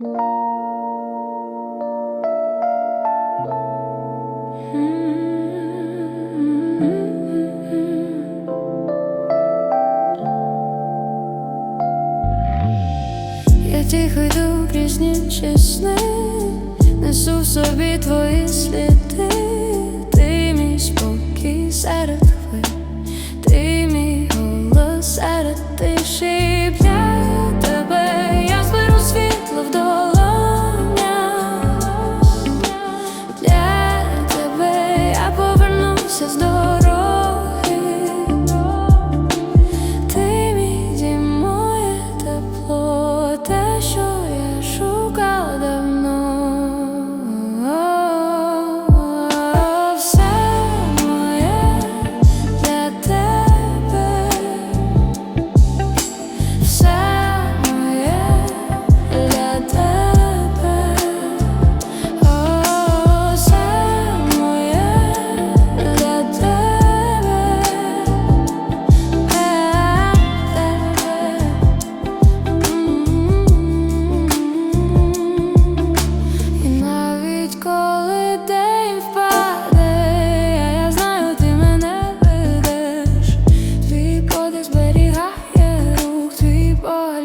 Я тихо йду крізь нічні сни, несу в собі твої сліди. special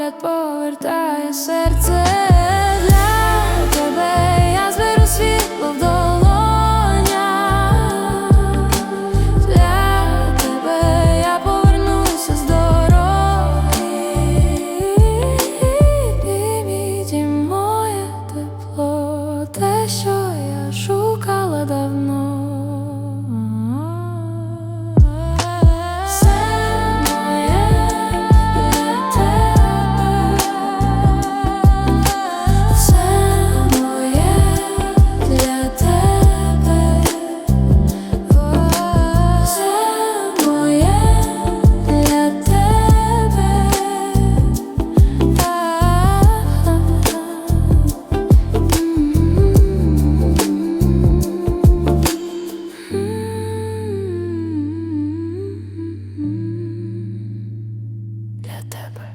погляд повертає серце для тебе, я зберу світло в долонях. Для тебе я повернуся з дороги. І мій дім, моє тепло, те, що тебе.